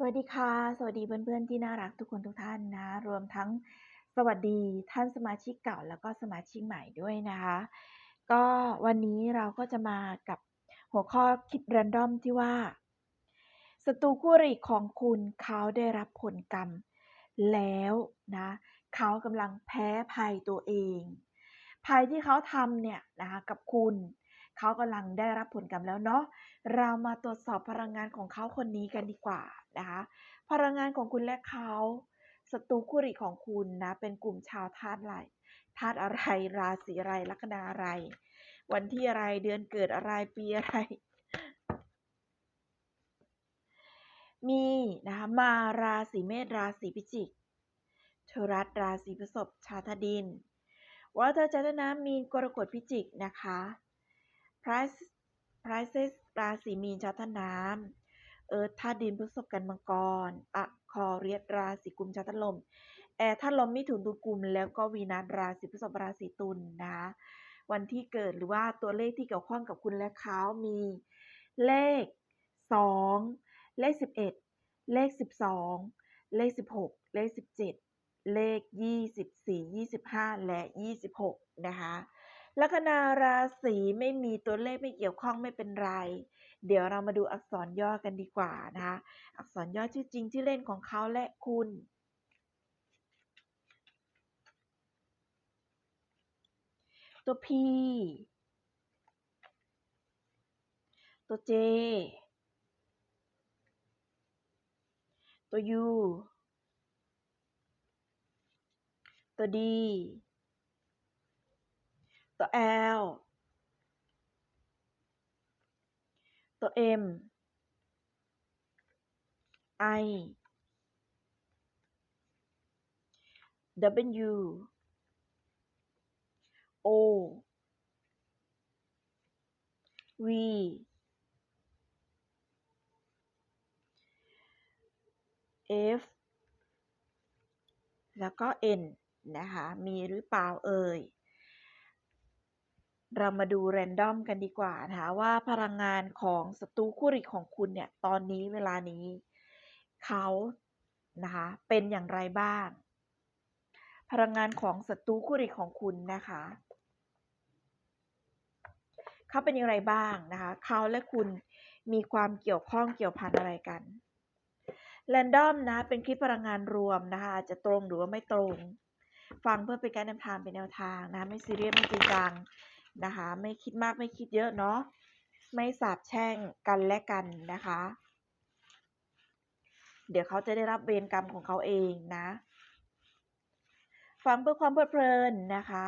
สวัสดีค่ะ สวัสดีเพื่อนๆที่น่ารักทุกคนทุกท่านนะ รวมทั้งสวัสดีท่านสมาชิกเก่าแล้วก็สมาชิกใหม่ด้วยนะคะ ก็วันนี้เราก็จะมากับหัวข้อคิดแรนดอมที่ว่าศัตรูคู่อริของคุณเขาได้รับผลกรรมแล้วนะเขากำลังแพ้ภัยตัวเอง ภัยที่เขาทำเนี่ยนะคะกับคุณ เขากำลังได้รับผลกรรมแล้วเนาะเรามาตรวจสอบพลังงานของเขาคนนี้กันดีกว่านะคะพลังงานของคุณและเขาศัตรูคู่ริของคุณนะเป็นกลุ่มชาวธาตุอะไรธาตุอะไรราศีอะไรลัคนาอะไร วันที่อะไรเดือนเกิดอะไรปีอะไร มีนะคะมาราศีเมษราศีพิจิกเทรัสราศีพฤษภชาวธาตุดินวัฏจันทนะมีนกรกฎพิจิกนะคะ พระพระเซสราศีมีนชาวธาตุน้ำเอิร์ธธาตุดินพฤษภกันมังกรอะคอเรียสราศีกุมชาวธาตุลม แอร์ธาตุลมมิถุนตุลกุม แล้วก็วีนัสราศีพฤษภราศีตุลนะ วันที่เกิดหรือว่าตัวเลขที่เกี่ยวข้องกับคุณและเขามีเลข 2 เลข 11 เลข 12 เลข 16 เลข 17 เลข 24 25 และ 26 นะคะ ลัคนาราศีไม่มีตัวเลขไม่เกี่ยวข้องไม่เป็นไร เดี๋ยวเรามาดูอักษรย่อกันดีกว่านะคะ อักษรย่อชื่อจริงชื่อเล่นของเขาและคุณ ตัว P ตัว J ตัว U ตัว D ตัว L ตัว M I W O V F แล้วก็ N นะคะ มีหรือเปล่าเอ่ย เรามาดูแรนดอมกันดีกว่านะคะว่าพลังงานของศัตรูคู่ริของคุณเนี่ยตอนนี้เวลานี้เขานะคะเป็นอย่างไรบ้าง พลังงานของศัตรูคู่ริของคุณนะคะเขาเป็นอย่างไรบ้างนะคะเขาและคุณมีความเกี่ยวข้องเกี่ยวพันอะไรกันแรนดอมนะเป็นคลิปพลังงานรวมนะคะอาจจะตรงหรือว่าไม่ตรง ฟังเพื่อเป็นการนำทางเป็นแนวทางนะไม่ซีเรียสไม่จริงจัง นะคะ ไม่คิดมากไม่คิดเยอะเนาะไม่สาบแช่งกันและกันนะคะ เดี๋ยวเขาจะได้รับเวรกรรมของเขาเองนะฟังเพื่อความเพลิดเพลินนะคะ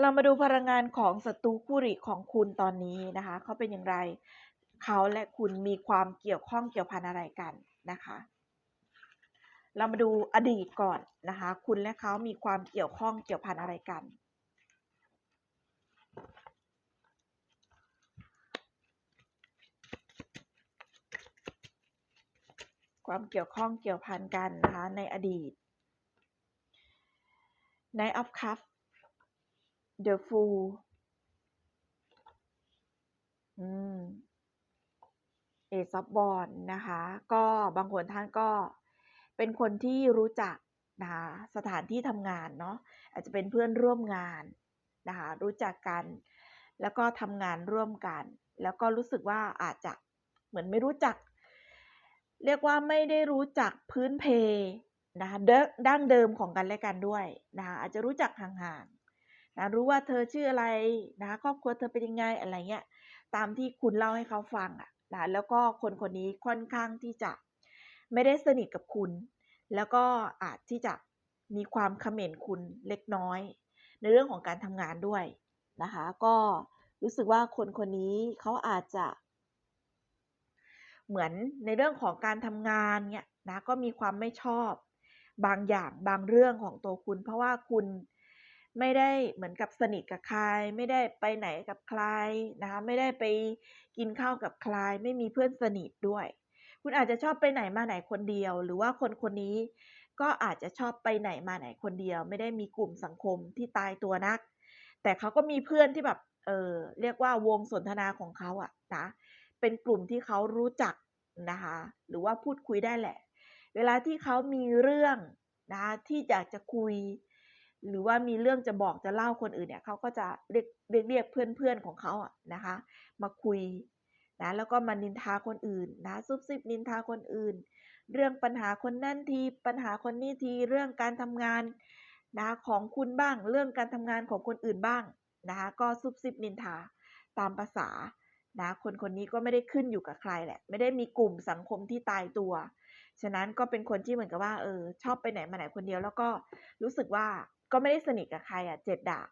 เรามาดูพลังงานของศัตรูคู่ริของคุณตอนนี้นะคะ เขาเป็นอย่างไร เขาและคุณมีความเกี่ยวข้องเกี่ยวพันอะไรกันนะคะ เรามาดูอดีตก่อนนะคะ คุณและเขามีความเกี่ยวข้องเกี่ยวพันอะไรกัน ความเกี่ยวข้องเกี่ยวพันกันนะคะในอดีต Knight of Cups The Fool อืม Ace of w a n d นะคะ ก็บางคนท่านก็เป็นคนที่รู้จักนะคะสถานที่ทำงานเนาะอาจจะเป็นเพื่อนร่วมงาน นะคะ รู้จักกัน แล้วก็ทำงานร่วมกัน แล้วก็รู้สึกว่าอาจจะเหมือนไม่รู้จัก เรียกว่าไม่ได้รู้จักพื้นเพนะคะดั้งเดิมของกันและกันด้วยนะคะอาจจะรู้จักห่างๆนะรู้ว่าเธอชื่ออะไรนะคะครอบครัวเธอเป็นยังไงอะไรเงี้ยตามที่คุณเล่าให้เขาฟังอะนะแล้วก็คนคนนี้ค่อนข้างที่จะไม่ได้สนิทกับคุณ แล้วก็อาจที่จะมีความเขม่นคุณเล็กน้อย ในเรื่องของการทำงานด้วยนะคะ ก็รู้สึกว่าคนคนนี้เขาอาจจะ เหมือนในเรื่องของการทำงานเนี่ยนะก็มีความไม่ชอบบางอย่างบางเรื่องของตัวคุณ เพราะว่าคุณไม่ได้เหมือนกับสนิทกับใคร ไม่ได้ไปไหนกับใครนะคะไม่ได้ไปกินข้าวกับใคร ไม่มีเพื่อนสนิทด้วย คุณอาจจะชอบไปไหนมาไหนคนเดียว หรือว่าคนคนนี้ ก็อาจจะชอบไปไหนมาไหนคนเดียว ไม่ได้มีกลุ่มสังคมที่ตายตัวนัก แต่เขาก็มีเพื่อนที่แบบเออเรียกว่าวงสนทนาของเขาอะนะเป็นกลุ่มที่เขารู้จักนะคะ หรือว่าพูดคุยได้แหละ เวลาที่เขามีเรื่องนะที่อยากจะคุย หรือว่ามีเรื่องจะบอกจะเล่าคนอื่นเนี่ยเขาก็จะเรียกเรียกเรียกเพื่อนเพื่อนของเขาอะนะคะ มาคุยนะแล้วก็มานินทาคนอื่นนะซุบซิบนินทาคนอื่น เรื่องปัญหาคนนั่นที ปัญหาคนนี้ที เรื่องการทำงานนะของคุณบ้าง เรื่องการทำงานของคนอื่นบ้างนะคะก็ซุบซิบนินทาตามภาษานะคนคนนี้ก็ไม่ได้ขึ้นอยู่กับใครแหละ ไม่ได้มีกลุ่มสังคมที่ตายตัว ฉะนั้นก็เป็นคนที่เหมือนกับว่าเออชอบไปไหนมาไหนคนเดียว แล้วก็รู้สึกว่าก็ไม่ได้สนิทกับใครอะเจ็ดดาบ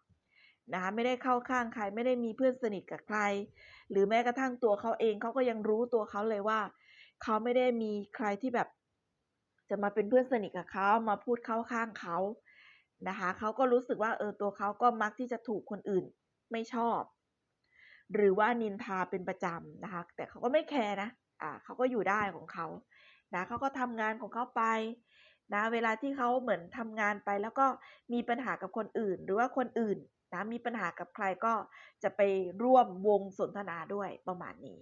นะคะไม่ได้เข้าข้างใคร ไม่ได้มีเพื่อนสนิทกับใคร หรือแม้กระทั่งตัวเขาเองเขาก็ยังรู้ตัวเขาเลยว่า เขาไม่ได้มีใครที่แบบจะมาเป็นเพื่อนสนิทกับเขามาพูดเข้าข้างเขานะคะเขาก็รู้สึกว่าเออตัวเขาก็มักที่จะถูกคนอื่นไม่ชอบ หรือว่านินทาเป็นประจำนะคะ แต่เขาก็ไม่แคร์นะอ่าเขาก็อยู่ได้ของเขานะเขาก็ทำงานของเขาไปนะเวลาที่เขาเหมือนทำงานไป แล้วก็มีปัญหากับคนอื่น หรือว่าคนอื่นนะมีปัญหากับใครก็จะไปร่วมวงสนทนาด้วยประมาณนี้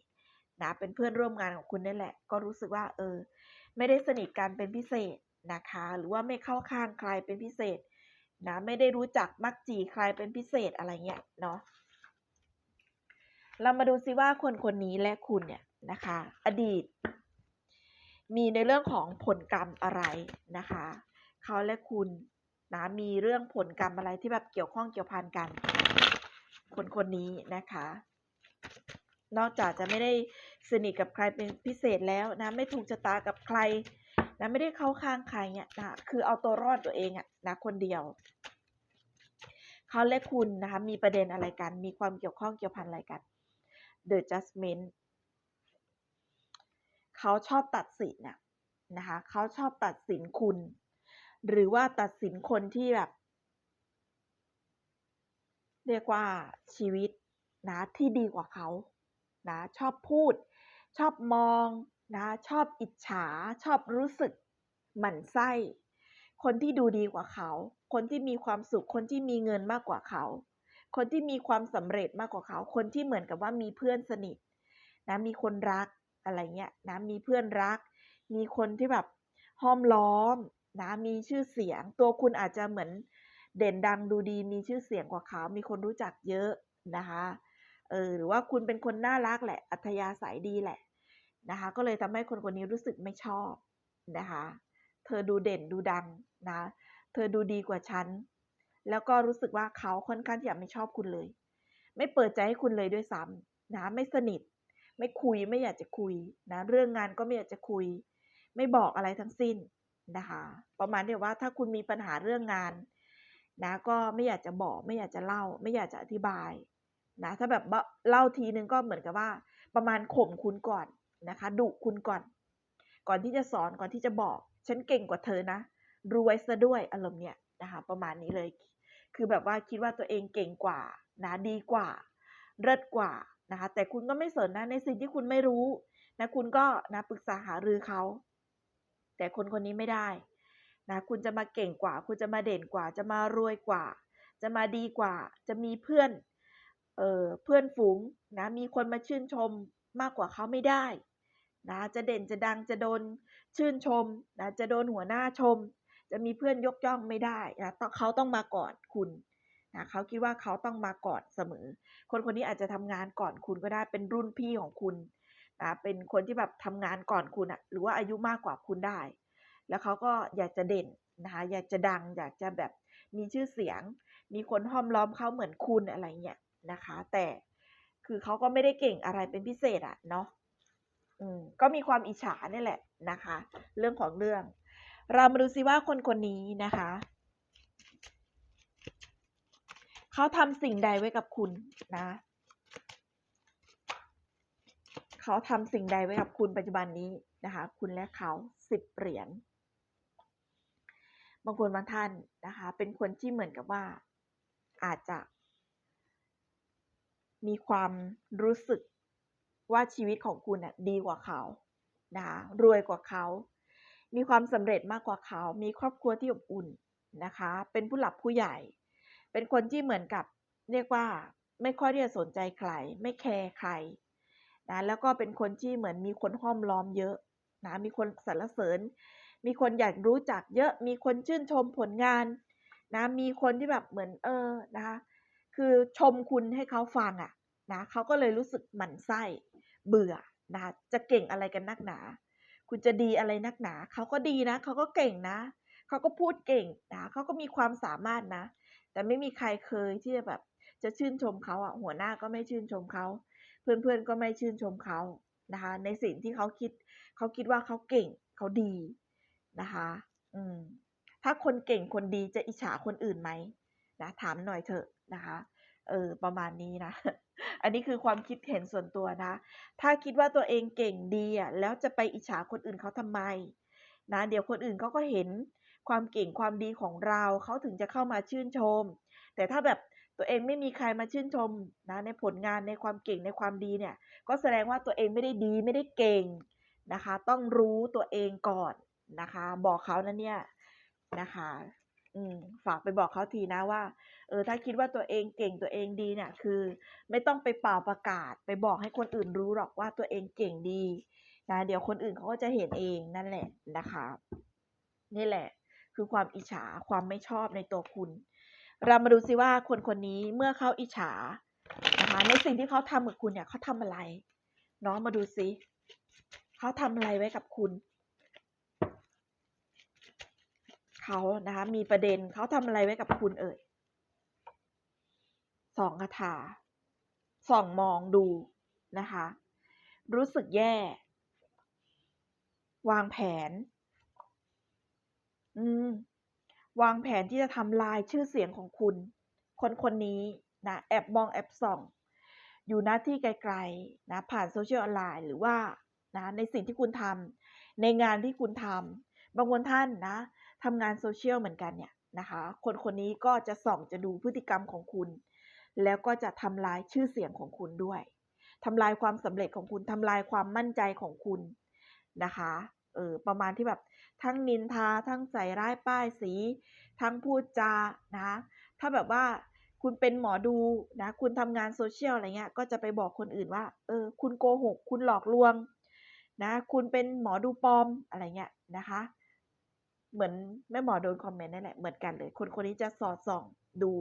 นะเป็นเพื่อนร่วมงานของคุณนี่แหละ ก็รู้สึกว่า เออ ไม่ได้สนิทกันเป็นพิเศษนะคะ หรือว่าไม่เข้าข้างใครเป็นพิเศษ นะไม่ได้รู้จักมักจีใครเป็นพิเศษอะไรเงี้ยเนาะเรามาดูซิว่าคนคนนี้และคุณเนี่ยนะคะ อดีต มีในเรื่องของผลกรรมอะไรนะคะเขาและคุณนะมีเรื่องผลกรรมอะไรที่แบบเกี่ยวข้องเกี่ยวพันกัน คนคนนี้นะคะ นอกจากจะไม่ได้สนิทกับใครเป็นพิเศษแล้วนะไม่ถูกชะตากับใครนะไม่ได้เข้าข้างใครเนี่ยนะคือเอาตัวรอดตัวเองอะนะคนเดียวเขาและคุณนะคะมีประเด็นอะไรกัน มีความเกี่ยวข้องเกี่ยวพันอะไรกัน The Judgment เขาชอบตัดสินน่ะนะคะเขาชอบตัดสินคุณ หรือว่าตัดสินคนที่แบบ เรียกว่าชีวิตนะที่ดีกว่าเขา นะชอบพูด ชอบมองนะชอบอิจฉา ชอบรู้สึกหมั่นไส้ คนที่ดูดีกว่าเขา คนที่มีความสุข คนที่มีเงินมากกว่าเขา คนที่มีความสำเร็จมากกว่าเขา คนที่เหมือนกับว่ามีเพื่อนสนิทนะมีคนรักอะไรเงี้ยนะมีเพื่อนรัก มีคนที่แบบห้อมล้อมนะมีชื่อเสียง ตัวคุณอาจจะเหมือนเด่นดังดูดีมีชื่อเสียงกว่าเขา มีคนรู้จักเยอะนะคะ เออหรือว่าคุณเป็นคนน่ารักแหละ อัธยาศัยดีแหละนะคะ ก็เลยทำให้คนคนนี้รู้สึกไม่ชอบนะคะ เธอดูเด่นดูดังนะ เธอดูดีกว่าฉัน แล้วก็รู้สึกว่าเขาค่อนข้างที่จะไม่ชอบคุณเลย ไม่เปิดใจให้คุณเลยด้วยซ้ำนะ ไม่สนิท ไม่คุยไม่อยากจะคุยนะ เรื่องงานก็ไม่อยากจะคุย ไม่บอกอะไรทั้งสิ้นนะคะ ประมาณเดียวว่าถ้าคุณมีปัญหาเรื่องงานนะ ก็ไม่อยากจะบอก ไม่อยากจะเล่า ไม่อยากจะอธิบาย นะถ้าแบบเล่าทีนึงก็เหมือนกับว่า ประมาณข่มคุณก่อนนะคะดุคุณก่อน ก่อนที่จะสอนก่อนที่จะบอก ฉันเก่งกว่าเธอนะรวยซะด้วยอารมณ์เนี่ยนะคะประมาณนี้เลย คือแบบว่าคิดว่าตัวเองเก่งกว่านะดีกว่าเลิศกว่านะคะแต่คุณก็ไม่สนนะในสิ่งที่คุณไม่รู้นะคุณก็นะปรึกษาหารือเขา แต่คนคนนี้ไม่ได้นะคุณจะมาเก่งกว่า คุณจะมาเด่นกว่า จะมารวยกว่า จะมาดีกว่า จะมีเพื่อน เออเพื่อนฝูงนะมีคนมาชื่นชมมากกว่าเขาไม่ได้นะจะเด่นจะดังจะโดนชื่นชมนะจะโดนหัวหน้าชม จะมีเพื่อนยกย่องไม่ได้นะเขาต้องมาก่อนคุณนะเขาคิดว่าเขาต้องมาก่อนเสมอ คนคนนี้อาจจะทำงานก่อนคุณก็ได้เป็นรุ่นพี่ของคุณนะเป็นคนที่แบบทำงานก่อนคุณอะหรือว่าอายุมากกว่าคุณได้ แล้วเขาก็อยากจะเด่นนะคะอยากจะดัง อยากจะแบบมีชื่อเสียง มีคนห้อมล้อมเขาเหมือนคุณอะไรเงี้ย นะคะ แต่คือเขาก็ไม่ได้เก่งอะไรเป็นพิเศษอะเนาะอืมก็มีความอิจฉาเนี่ยแหละนะคะ เรื่องของเรื่อง เรามาดูซิว่าคนคนนี้นะคะเขาทำสิ่งใดไว้กับคุณนะเขาทำสิ่งใดไว้กับคุณปัจจุบันนี้นะคะ คุณและเขาสิบเหรียญบางคนบางท่านนะคะ เป็นคนที่เหมือนกับว่า อาจจะ มีความรู้สึกว่าชีวิตของคุณน่ะดีกว่าเขานะคะรวยกว่าเขา มีความสำเร็จมากกว่าเขา มีครอบครัวที่อบอุ่นนะคะ เป็นผู้หลักผู้ใหญ่ เป็นคนที่เหมือนกับเรียกว่าไม่ค่อยที่จะสนใจใคร ไม่แคร์ใครนะแล้วก็เป็นคนที่เหมือนมีคนห้อมล้อมเยอะนะมีคนสรรเสริญ มีคนอยากรู้จักเยอะ มีคนชื่นชมผลงานนะมีคนที่แบบเหมือนเออนะคะ คือชมคุณให้เขาฟังอะนะเขาก็เลยรู้สึกหมั่นไส้เบื่อนะจะเก่งอะไรกันนักหนา คุณจะดีอะไรนักหนาเขาก็ดีนะเขาก็เก่งนะเขาก็พูดเก่งนะเขาก็มีความสามารถนะ แต่ไม่มีใครเคยที่จะแบบ จะชื่นชมเขาอะหัวหน้าก็ไม่ชื่นชมเขาเพื่อนๆก็ไม่ชื่นชมเขานะคะ ในสิ่งที่เขาคิดเขาคิดว่าเขาเก่งเขาดีนะคะ อืมถ้าคนเก่งคนดีจะอิจฉาคนอื่นไหม นะถามหน่อยเถอะนะคะเออประมาณนี้นะ อันนี้คือความคิดเห็นส่วนตัวนะ ถ้าคิดว่าตัวเองเก่งดีอะแล้วจะไปอิจฉาคนอื่นเขาทำไมนะเดี๋ยวคนอื่นเขาก็เห็นความเก่งความดีของเราเขาถึงจะเข้ามาชื่นชม แต่ถ้าแบบตัวเองไม่มีใครมาชื่นชมนะในผลงานในความเก่งในความดีเนี่ย ก็แสดงว่าตัวเองไม่ได้ดีไม่ได้เก่งนะคะ ต้องรู้ตัวเองก่อนนะคะ บอกเขานะเนี่ยนะคะ อืมฝากไปบอกเขาทีนะว่า เออ ถ้าคิดว่าตัวเองเก่งตัวเองดีเนี่ย คือ ไม่ต้องไปเป่าประกาศ ไปบอกให้คนอื่นรู้หรอกว่าตัวเองเก่งดีนะเดี๋ยวคนอื่นเขาก็จะเห็นเองนั่นแหละนะคะนี่แหละ คือความอิจฉาความไม่ชอบในตัวคุณ เรามาดูซิว่าคนคนนี้เมื่อเขาอิจฉานะคะในสิ่งที่เขาทำกับคุณเนี่ยเขาทำอะไรเนาะมาดูซิเขาทำอะไรไว้กับคุณ เขานะคะมีประเด็นเขาทำอะไรไว้กับคุณเอ่ยส่องคาถาส่องมองดูนะคะ รู้สึกแย่ วางแผน อืม วางแผนที่จะทำลายชื่อเสียงของคุณ คนคนนี้นะแอบมองแอบส่อง อยู่หน้าที่ไกลๆนะผ่านโซเชียลออนไลน์หรือว่านะในสิ่งที่คุณทำในงานที่คุณทำบางคนท่านนะ ทำงานโซเชียลเหมือนกันเนี่ยนะคะ คนคนนี้ก็จะส่องจะดูพฤติกรรมของคุณ แล้วก็จะทำลายชื่อเสียงของคุณด้วยทำลายความสำเร็จของคุณทำลายความมั่นใจของคุณนะคะเออประมาณที่แบบทั้งนินทาทั้งใส่ร้ายป้ายสี ทั้งพูดจานะถ้าแบบว่าคุณเป็นหมอดูนะคุณทำงานโซเชียลอะไรเงี้ยก็จะไปบอกคนอื่นว่าเออคุณโกหก คุณหลอกลวงนะคุณเป็นหมอดูปลอมอะไรเงี้ยนะคะ เหมือนแม่หมอโดนคอมเมนต์นั่นแหละเหมือนกันเลย คนคนนี้จะสอดส่องดู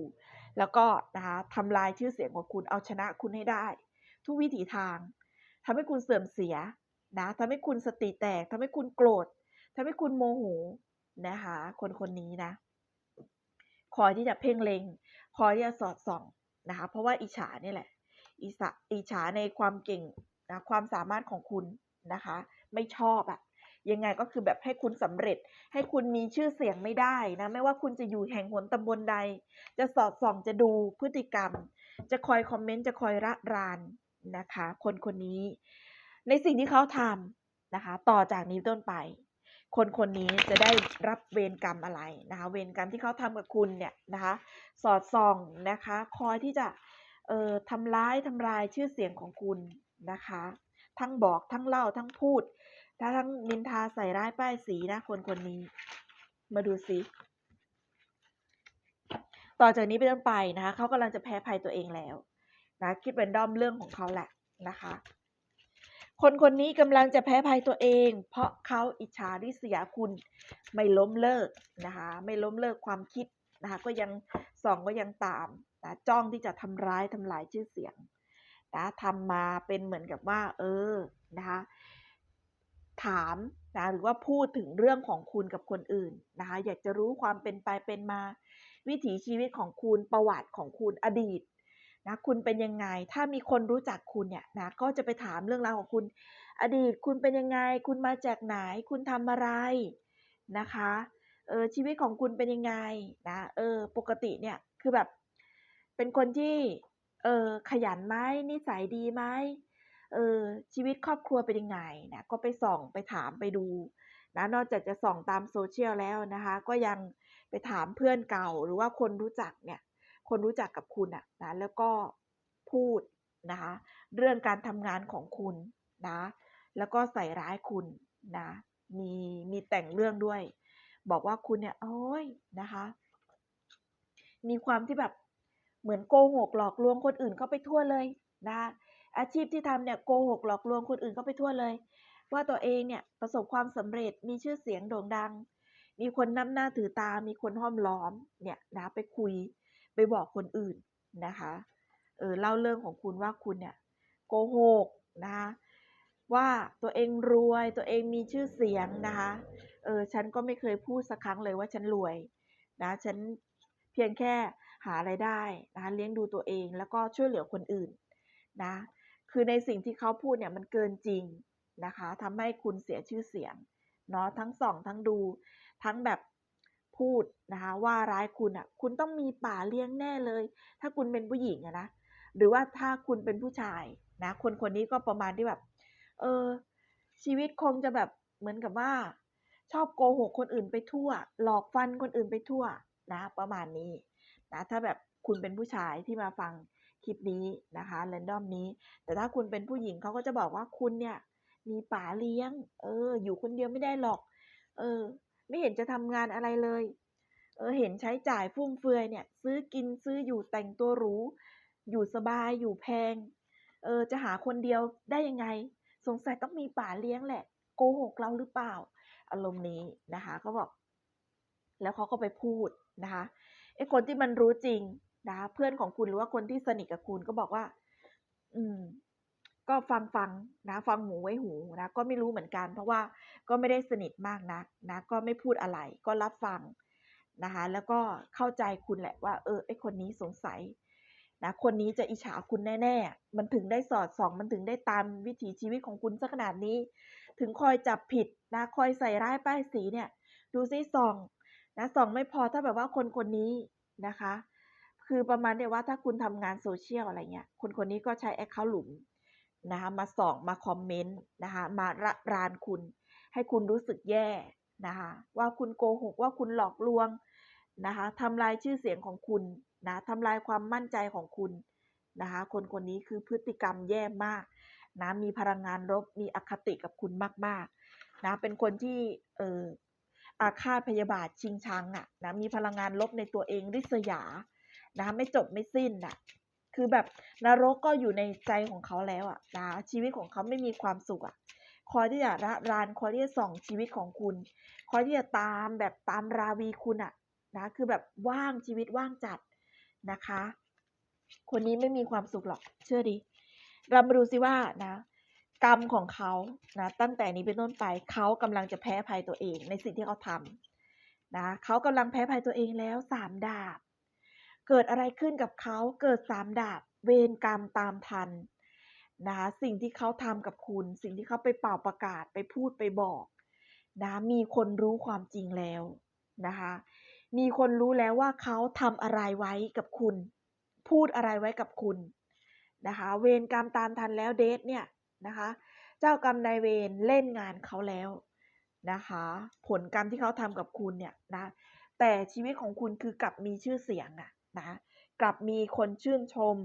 แล้วก็นะคะทำลายชื่อเสียงของคุณเอาชนะคุณให้ได้ ทุกวิถีทางทำให้คุณเสื่อมเสียนะทำให้คุณสติแตกทำให้คุณโกรธทำให้คุณโมโหนะคะคนคนนี้นะ คอยที่จะเพ่งเล็ง คอยที่จะสอดส่องนะคะเพราะว่าอิจฉานี่แหละอิสะอิจฉาในความเก่งนะความสามารถของคุณนะคะ ไม่ชอบอะ ยังไงก็คือแบบให้คุณสำเร็จ ให้คุณมีชื่อเสียงไม่ได้นะ ไม่ว่าคุณจะอยู่แห่งหนตำบลใด จะสอดส่องจะดูพฤติกรรม จะคอยคอมเมนต์จะคอยระรานนะคะ คนคนนี้ ในสิ่งที่เขาทำนะคะ ต่อจากนี้ต้นไป คนคนนี้จะได้รับเวรกรรมอะไรนะคะ เวรกรรมที่เขาทำกับคุณเนี่ยนะคะ สอดส่องนะคะ คอยที่จะเอ่อทำร้ายทำลายชื่อเสียงของคุณนะคะ ทั้งบอกทั้งเล่าทั้งพูด ถ้าทั้งนินทาใส่ร้ายป้ายสีนะคนคนนี้ มาดูซิต่อจากนี้เป็นต้นไปนะคะเขากำลังจะแพ้ภัยตัวเองแล้วนะคิดเป็นด้อมเรื่องของเขาแหละนะคะ คนคนนี้กำลังจะแพ้ภัยตัวเอง เพราะเขาอิจฉาริษยาคุณไม่ล้มเลิกนะคะไม่ล้มเลิกความคิดนะคะก็ยังส่องก็ยังตามนะจ้องที่จะทำร้ายทำลายชื่อเสียงนะทำมาเป็นเหมือนกับว่า เออนะคะ ถามนะหรือว่าพูดถึงเรื่องของคุณกับคนอื่นนะคะอยากจะรู้ความเป็นไปเป็นมา วิถีชีวิตของคุณประวัติของคุณอดีตนะคุณเป็นยังไง ถ้ามีคนรู้จักคุณเนี่ยนะก็จะไปถามเรื่องราวของคุณ อดีตคุณเป็นยังไง คุณมาจากไหน คุณทำอะไรนะคะเออชีวิตของคุณเป็นยังไงนะเออปกติเนี่ยคือแบบ เป็นคนที่เออขยันไหมนิสัยดีไหม เออชีวิตครอบครัวเป็นยังไงนะก็ไปส่องไปถามไปดูนะนอกจากจะส่องตามโซเชียลแล้วนะคะ ก็ยังไปถามเพื่อนเก่าหรือว่าคนรู้จักเนี่ย คนรู้จักกับคุณอะนะแล้วก็พูดนะคะ เรื่องการทำงานของคุณนะ แล้วก็ใส่ร้ายคุณนะมีมีแต่งเรื่องด้วย บอกว่าคุณเนี่ยโอ้ยนะคะ มีความที่แบบเหมือนโกหกหลอกลวงคนอื่นเข้าไปทั่วเลยนะ อาชีพที่ทำเนี่ยโกหกหลอกลวงคนอื่นเข้าไปทั่วเลย ว่าตัวเองเนี่ยประสบความสำเร็จมีชื่อเสียงโด่งดัง มีคนนับหน้าถือตา มีคนห้อมล้อมเนี่ยนะไปคุยไปบอกคนอื่นนะคะเออเล่าเรื่องของคุณว่าคุณเนี่ยโกหกนะคะว่าตัวเองรวยตัวเองมีชื่อเสียงนะคะเออฉันก็ไม่เคยพูดสักครั้งเลยว่าฉันรวยนะฉันเพียงแค่หาไรายได้นะคะเลี้ยงดูตัวเองแล้วก็ช่วยเหลือคนอื่นนะ คือในสิ่งที่เขาพูดเนี่ยมันเกินจริงนะคะทำให้คุณเสียชื่อเสียงเนาะทั้งส่องทั้งดู ทั้งแบบพูดนะคะว่าร้ายคุณอะคุณต้องมีป่าเลี้ยงแน่เลย ถ้าคุณเป็นผู้หญิงอะนะหรือว่าถ้าคุณเป็นผู้ชายนะคนคนนี้ก็ประมาณที่แบบ เออ ชีวิตคงจะแบบเหมือนกับว่า ชอบโกหกคนอื่นไปทั่ว หลอกฟันคนอื่นไปทั่วนะ ประมาณนี้นะถ้าแบบคุณเป็นผู้ชายที่มาฟัง คลิปนี้นะคะเรนดอมนี้ แต่ถ้าคุณเป็นผู้หญิงเขาก็จะบอกว่าคุณเนี่ย มีป่าเลี้ยง เออ อยู่คนเดียวไม่ได้หรอก เออ ไม่เห็นจะทำงานอะไรเลย เออ เห็นใช้จ่ายฟุ่มเฟือยเนี่ย ซื้อกินซื้ออยู่แต่งตัวหรู อยู่สบายอยู่แพง เออ จะหาคนเดียวได้ยังไง สงสัยต้องมีป่าเลี้ยงแหละ โกหกเราหรือเปล่า อารมณ์นี้นะคะเขาบอก แล้วเขาก็ไปพูดนะคะไอ้คนที่มันรู้จริง นะคะเพื่อนของคุณหรือว่าคนที่สนิทกับคุณก็บอกว่า อืม ก็ฟังฟังนะฟังหูไว้หูนะก็ไม่รู้เหมือนกัน เพราะว่าก็ไม่ได้สนิทมากนักนะก็ไม่พูดอะไร ก็รับฟังนะคะแล้วก็เข้าใจคุณแหละว่า เออไอคนนี้สงสัยนะคนนี้จะอิจฉาคุณแน่ๆ มันถึงได้สอดส่อง มันถึงได้ตามวิถีชีวิตของคุณสักขนาดนี้ ถึงคอยจับผิดนะคอยใส่ร้ายป้ายสีเนี่ย ดูซิส่องนะส่องไม่พอถ้าแบบว่าคนคนนี้นะคะ คือประมาณเนี่ยว่าถ้าคุณทำงานโซเชียลอะไรเงี้ยคนคนนี้ก็ใช้แอคเคาท์หลุมนะคะมาส่องมาคอมเมนต์นะคะมาระรานคุณ ให้คุณรู้สึกแย่นะคะว่าคุณโกหกว่าคุณหลอกลวงนะคะทำลายชื่อเสียงของคุณนะทำลายความมั่นใจของคุณนะคะคนคนนี้คือพฤติกรรมแย่มากนะมีพลังงานลบมีอคติกับคุณมากๆนะเป็นคนที่เอออาฆาตพยาบาทชิงชังอะนะมีพลังงานลบในตัวเองริษยา นะไม่จบไม่สิ้นอะคือแบบนรกก็อยู่ในใจของเขาแล้วอะนะชีวิตของเขาไม่มีความสุขอะคอยที่จะระรานคอยที่จะส่องชีวิตของคุณ คอยที่จะตามแบบตามราวีคุณอะนะคือแบบว่างชีวิตว่างจัดนะคะ คนนี้ไม่มีความสุขหรอกเชื่อดิเรามาดูซิว่านะกรรมของเขานะตั้งแต่นี้เป็นต้นไปเขากำลังจะแพ้ภัยตัวเองในสิ่งที่เขาทำนะเขากำลังแพ้ภัยตัวเองแล้วสามดาบ เกิดอะไรขึ้นกับเขาเกิดสามดาบเวรกรรมตามทันนะคะสิ่งที่เขาทำกับคุณ สิ่งที่เขาไปเป่าประกาศไปพูดไปบอกนะมีคนรู้ความจริงแล้วนะคะมีคนรู้แล้วว่าเขาทำอะไรไว้กับคุณ พูดอะไรไว้กับคุณนะคะเวรกรรมตามทันแล้วเดทเนี่ยนะคะเจ้ากรรมนายเวรเล่นงานเขาแล้วนะคะผลกรรมที่เขาทำกับคุณเนี่ยนะแต่ชีวิตของคุณคือกลับมีชื่อเสียงอะ นะกลับมีคนชื่นชม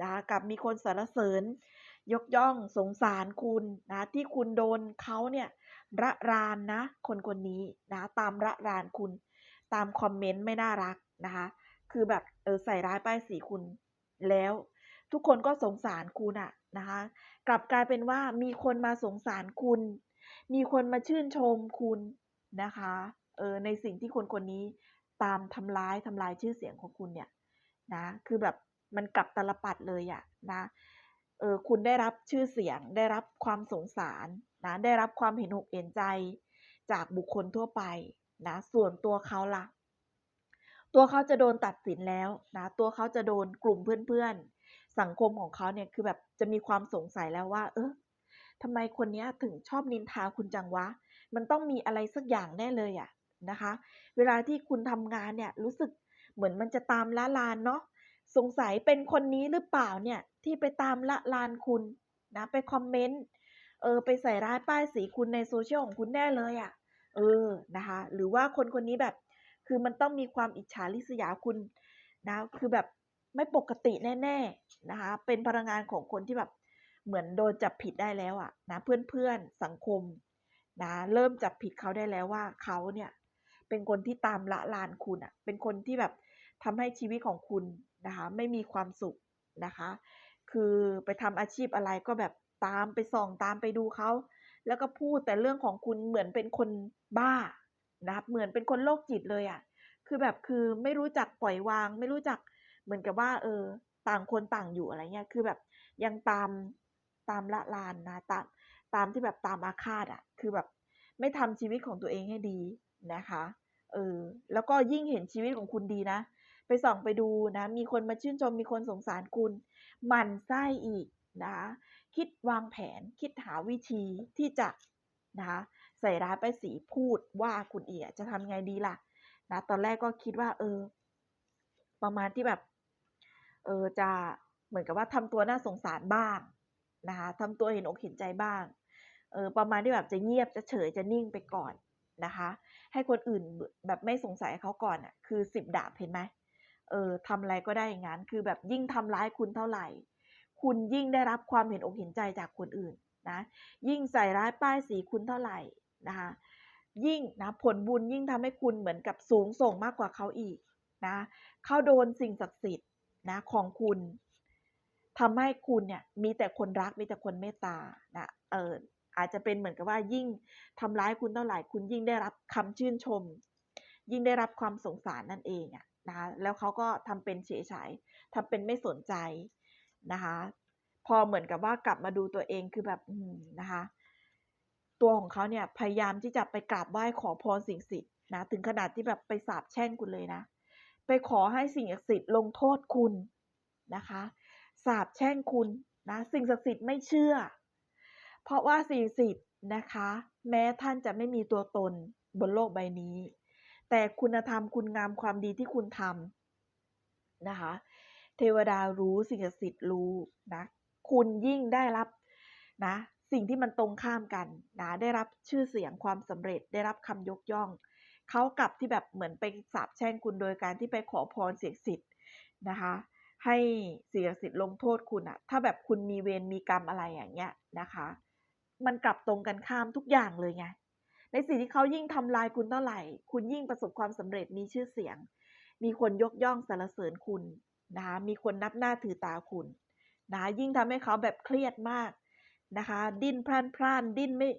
นะคะกลับมีคนสรรเสริญ ยกย่องสงสารคุณนะที่คุณโดนเขาเนี่ยระรานนะคนคนนี้นะตามระรานคุณ ตามคอมเมนต์ไม่น่ารักนะคะคือแบบเออใส่ร้ายป้ายสีคุณแล้ว ทุกคนก็สงสารคุณอะนะคะกลับกลายเป็นว่ามีคนมาสงสารคุณ มีคนมาชื่นชมคุณนะคะเออในสิ่งที่คนคนนี้ ตามทำร้ายทำลายชื่อเสียงของคุณเนี่ยนะคือแบบมันกลับตลปัดเลยอะนะเออคุณได้รับชื่อเสียงได้รับความสงสารนะได้รับความเห็นอกเห็นใจจากบุคคลทั่วไปนะส่วนตัวเขาล่ะ ตัวเขาจะโดนตัดสินแล้วนะตัวเขาจะโดนกลุ่มเพื่อนๆ สังคมของเขาเนี่ยคือแบบจะมีความสงสัยแล้วว่า เออทำไมคนนี้ถึงชอบนินทาคุณจังวะ มันต้องมีอะไรสักอย่างแน่เลยอะ นะคะ เวลาที่คุณทำงานเนี่ยรู้สึกเหมือนมันจะตามละลานเนาะสงสัยเป็นคนนี้หรือเปล่าเนี่ยที่ไปตามละลานคุณนะไปคอมเมนต์เออไปใส่ร้ายป้ายสีคุณในโซเชียลของคุณแน่เลยอะ่ะเออนะคะหรือว่าคนคนนี้แบบ คือมันต้องมีความอิจฉาริษยาคุณนะคือแบบไม่ปกติแน่ๆนะคะเป็นพลังงานของคนที่แบบเหมือนโดนจับผิดได้แล้วอะนะเพื่อนๆสังคมนะเริ่มจับผิดเขาได้แล้วว่าเขาเนี่ย เป็นคนที่ตามละลานคุณอะเป็นคนที่แบบทำให้ชีวิตของคุณนะคะ ไม่มีความสุขนะคะ คือไปทำอาชีพอะไรก็แบบตามไปส่องตามไปดูเขาแล้วก็พูดแต่เรื่องของคุณเหมือนเป็นคนบ้านะครับเหมือนเป็นคนโรคจิตเลยอะ่ะ คือแบบคือไม่รู้จักปล่อยวาง ไม่รู้จักเหมือนกับว่า เออ ต่างคนต่างอยู่อะไรเงี้ย คือแบบยังตามตามละลานนะตามตามที่แบบตามอาฆาตอะ่ะ คือแบบไม่ทำชีวิตของตัวเองให้ดี นะคะเออแล้วก็ยิ่งเห็นชีวิตของคุณดีนะ ไปส่องไปดูนะ มีคนมาชื่นชมมีคนสงสารคุณหมันไส้อีกนะคะคิดวางแผนคิดหาวิธีที่จะนะคะใส่ร้ายไปสีพูดว่าคุณเอียจะทำไงดีล่ะนะตอนแรกก็คิดว่า เออ ประมาณที่แบบ เออจะเหมือนกับว่าทำตัวน่าสงสารบ้างนะคะทำตัวเห็นอกเห็นใจบ้างเออประมาณที่แบบจะเงียบจะเฉยจะนิ่งไปก่อน นะคะ ให้คนอื่นแบบไม่สงสัยเขาก่อนอะ คือสิบดาบเห็นไหมเออทำอะไรก็ได้อย่างนั้น คือแบบยิ่งทำร้ายคุณเท่าไหร่ คุณยิ่งได้รับความเห็นอกเห็นใจจากคนอื่นนะ ยิ่งใส่ร้ายป้ายสีคุณเท่าไหร่นะคะ ยิ่งนะผลบุญยิ่งทำให้คุณเหมือนกับสูงส่งมากกว่าเขาอีกนะเขาโดนสิ่งศักดิ์สิทธิ์นะของคุณทำให้คุณเนี่ยมีแต่คนรักมีแต่คนเมตตานะเออ อาจจะเป็นเหมือนกับว่ายิ่งทำร้ายคุณเท่าไหร่คุณยิ่งได้รับคำชื่นชม ยิ่งได้รับความสงสารนั่นเองอะนะคะแล้วเขาก็ทำเป็นเฉยยทำเป็นไม่สนใจนะคะ พอเหมือนกับว่ากลับมาดูตัวเองคือแบบนะคะ ตัวของเขาเนี่ยพยายามที่จะไปกราบไหว้ขอพรสิ่งศักดิ์สิทธิ์นะถึงขนาดที่แบบไปสาบแช่งคุณเลยนะ ไปขอให้สิ่งศักดิ์สิทธิ์ลงโทษคุณนะคะสาบแช่งคุณนะสิ่งศักดิ์สิทธิ์ไม่เชื่อ เพราะว่าสิ่งศิษย์นะคะ แม้ท่านจะไม่มีตัวตนบนโลกใบนี้ แต่คุณธรรมคุณงามความดีที่คุณทำนะคะ เทวดารู้สิ่งศักดิ์สิทธิ์รู้นะ คุณยิ่งได้รับนะสิ่งที่มันตรงข้ามกันนะได้รับชื่อเสียงความสำเร็จได้รับคำยกย่อง เขากลับที่แบบเหมือนไปสาบแช่งคุณโดยการที่ไปขอพรเสียงสิทธิ์นะคะ ให้เสียสิทธิ์ลงโทษคุณอะถ้าแบบคุณมีเวรมีกรรมอะไรอย่างเงี้ยนะคะ มันกลับตรงกันข้ามทุกอย่างเลยไง ในสิ่งที่เขายิ่งทำลายคุณเท่าไหร่ คุณยิ่งประสบความสำเร็จมีชื่อเสียง มีคนยกย่องสรรเสริญคุณนะคะ มีคนนับหน้าถือตาคุณนะะยิ่งทำให้เขาแบบเครียดมากนะคะ ดิ้นพล่านพล่านดิ้นไม่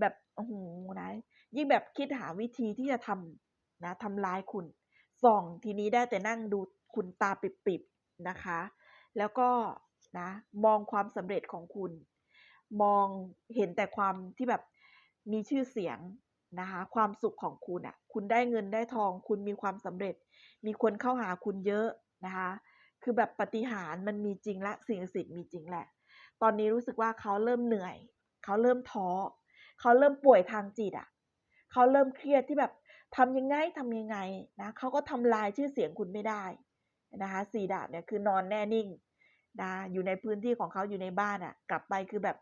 แบบโอ้โหนะยิ่งแบบคิดหาวิธีที่จะทำนะทำร้ายคุณส่องทีนี้ได้แต่นั่งดูคุณตาปิบๆนะคะ แล้วก็นะมองความสำเร็จของคุณ มองเห็นแต่ความที่แบบมีชื่อเสียงนะคะความสุขของคุณอะ่ะคุณได้เงินได้ทอง คุณมีความสำเร็จ มีคนเข้าหาคุณเยอะนะคะคือแบบปฏิหารมันมีจริงและสิ่งศักดิ์สิทธิ์มีจริงแหละ ตอนนี้รู้สึกว่าเขาเริ่มเหนื่อย เขาเริ่มท้อเขาเริ่มป่วยทางจิตอะ่ะเขาเริ่มเครียดที่แบบทำยังไงทำยังไงนะเขาก็ทำลายชื่อเสียงคุณไม่ได้นะคะสี่ดาบเนี่ยคือนอนแน่นิ่งนะอยู่ในพื้นที่ของเขาอยู่ในบ้านอะ่ะ กลับไปคือแบบ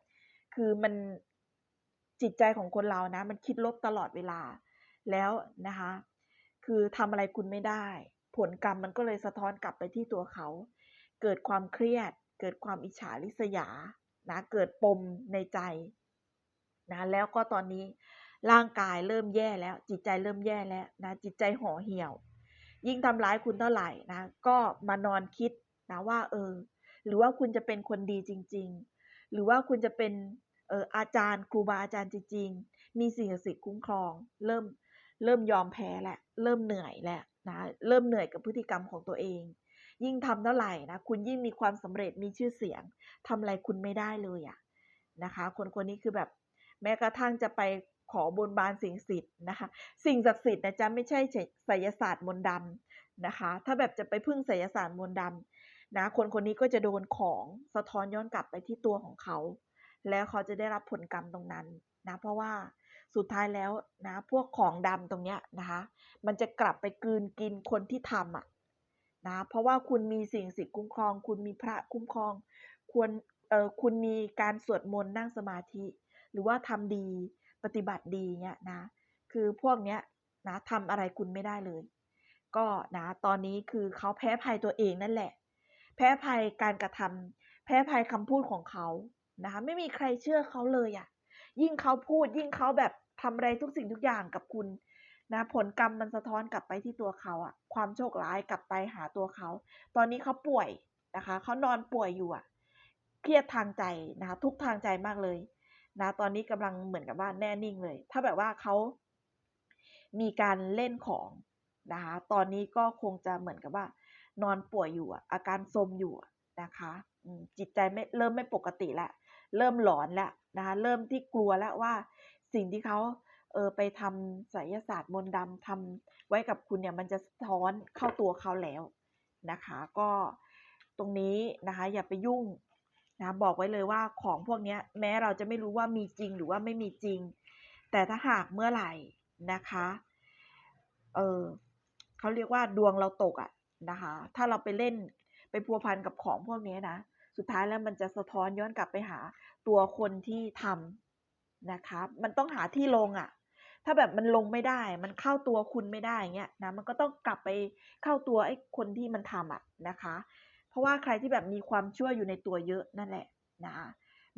คือมันจิตใจของคนเรานะ มันคิดลบตลอดเวลาแล้วนะคะ คือทำอะไรคุณไม่ได้ ผลกรรมมันก็เลยสะท้อนกลับไปที่ตัวเขา เกิดความเครียด เกิดความอิจฉาริษยานะเกิดปมในใจนะแล้วก็ตอนนี้ร่างกายเริ่มแย่แล้ว จิตใจเริ่มแย่แล้วนะจิตใจห่อเหี่ยว ยิ่งทำร้ายคุณเท่าไหร่นะก็มานอนคิดนะว่าเออ หรือว่าคุณจะเป็นคนดีจริง ๆ หรือว่าคุณจะเป็น อออาจารย์ครูบาอาจารย์จริงๆ มีสิ่งศักดิ์สิทธิ์คุ้มครอง เริ่มเริ่มยอมแพ้แหละ เริ่มเหนื่อยแหละนะเริ่มเหนื่อยกับพฤติกรรมของตัวเอง ยิ่งทำเท่าไหร่นะคุณยิ่งมีความสำเร็จมีชื่อเสียงทำอะไรคุณไม่ได้เลยอะนะคะ คนคนนี้คือแบบแม้กระทั่งจะไปขอบนบานสิ่งศักดิ์สิทธิ์นะคะ สิ่งศักดิ์สิทธิ์นะจ๊ะไม่ใช่ไสยศาสตร์มนต์ดำนะคะ ถ้าแบบจะไปพึ่งไสยศาสตร์มนต์ดำนะคนคนนี้ก็จะโดนของสะท้อนย้อนกลับไปที่ตัวของเขา แล้วเขาจะได้รับผลกรรมตรงนั้นนะเพราะว่าสุดท้ายแล้วนะพวกของดำตรงเนี้ยนะคะมันจะกลับไปกืนกินคนที่ทำอะนะเพราะว่าคุณมีสิ่งศักดิ์สิทธิ์คุ้มครอง คุณมีพระคุ้มครอง ควรเอ่อคุณมีการสวดมนต์นั่งสมาธิ หรือว่าทำดีปฏิบัติดีเนี้ยนะคือพวกเนี้ยนะทำอะไรคุณไม่ได้เลย ก็นะตอนนี้คือเขาแพ้ภัยตัวเองนั่นแหละ แพ้ภัยการกระทำแพ้ภัยคำพูดของเขา นะคะไม่มีใครเชื่อเขาเลยอะ่ะยิ่งเขาพูดยิ่งเขาแบบทำอะไรทุกสิ่งทุกอย่างกับคุณนะผลกรรมมันสะท้อนกลับไปที่ตัวเขาอะ่ะความโชคร้ายกลับไปหาตัวเขา ตอนนี้เขาป่วยนะคะเขานอนป่วยอยู่อะ่ะเครียดทางใจนะคะทุกทางใจมากเลยนะตอนนี้กำลังเหมือนกับว่าแน่นิ่งเลย ถ้าแบบว่าเขามีการเล่นของนะคะตอนนี้ก็คงจะเหมือนกับว่า นอนป่วยอยู่อาการซมอยู่นะคะจิตใจไม่เริ่มไม่ปกติแล้ว เริ่มหลอนแล้วนะคะเริ่มที่กลัวแล้วว่าสิ่งที่เขาเออไปทำไสยศาสตร์มนต์ดำทำไว้กับคุณเนี่ยมันจะสะท้อนเข้าตัวเขาแล้วนะคะ ก็ตรงนี้นะคะอย่าไปยุ่งนะบอกไว้เลยว่าของพวกนี้แม้เราจะไม่รู้ว่ามีจริงหรือว่าไม่มีจริง แต่ถ้าหากเมื่อไหร่นะคะเออเขาเรียกว่าดวงเราตกอะนะคะ ถ้าเราไปเล่นไปพัวพันกับของพวกนี้นะ สุดท้ายแล้วมันจะสะท้อนย้อนกลับไปหาตัวคนที่ทำนะคะ มันต้องหาที่ลงอะ่ะ ถ้าแบบมันลงไม่ได้ มันเข้าตัวคุณไม่ได้เงี้ยนะ มันก็ต้องกลับไปเข้าตัวไอ้คนที่มันทำอะนะคะ เพราะว่าใครที่แบบมีความชั่วอยู่ในตัวเยอะนั่นแหละนะ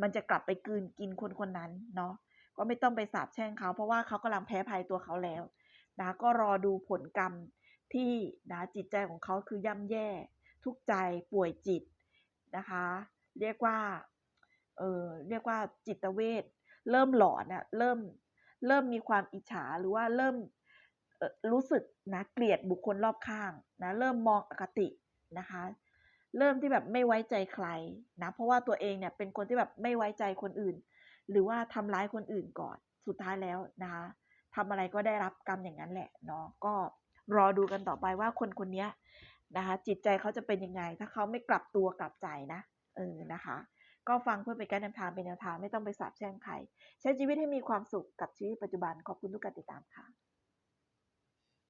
มันจะกลับไปกืนกินคนคนนั้นเนาะ ก็ไม่ต้องไปสาบแช่งเขา เพราะว่าเขากำลังแพ้ภัยตัวเขาแล้วนะก็รอดูผลกรรมที่นะจิตใจของเขาคือย่ำแย่ ทุกใจป่วยจิต นะคะ เรียกว่า เออเรียกว่าจิตเวชเริ่มหลอนอะเริ่มเริ่มมีความอิจฉาหรือว่าเริ่มรู้สึกนะเกลียดบุคคลรอบข้างนะเริ่มมองอคตินะคะ เริ่มที่แบบไม่ไว้ใจใครนะเพราะว่าตัวเองเนี่ยเป็นคนที่แบบไม่ไว้ใจคนอื่น หรือว่าทำร้ายคนอื่นก่อนสุดท้ายแล้วนะคะทำอะไรก็ได้รับกรรมอย่างนั้นแหละเนาะก็รอดูกันต่อไปว่าคนคนนี้ นะคะ จิตใจเขาจะเป็นยังไง ถ้าเขาไม่กลับตัวกลับใจนะเออนะคะ ก็ฟังเพื่อเป็นการนำทางเป็นแนวทางไม่ต้องไปสาบแช่งใคร ใช้ชีวิตให้มีความสุขกับชีวิตปัจจุบันขอบคุณทุกการติดตามค่ะ